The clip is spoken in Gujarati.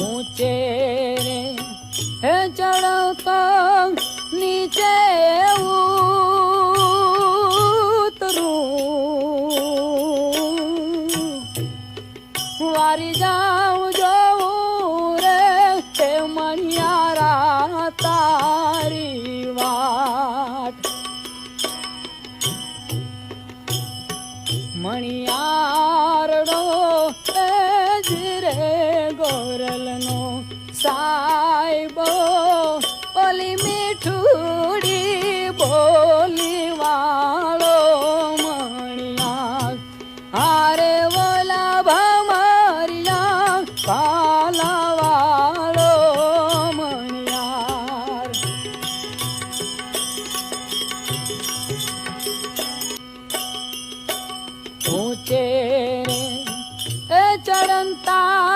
ઊંચે હે ચડતો નીચે ઉતરું. વારી જાઉં જવું રે હે મણિયારા તારી વાટ. મણિયારડો હારે વોલા ભમરિયા પાલાવાળો મણિયાર. ઊંચે રે એ ચડંતા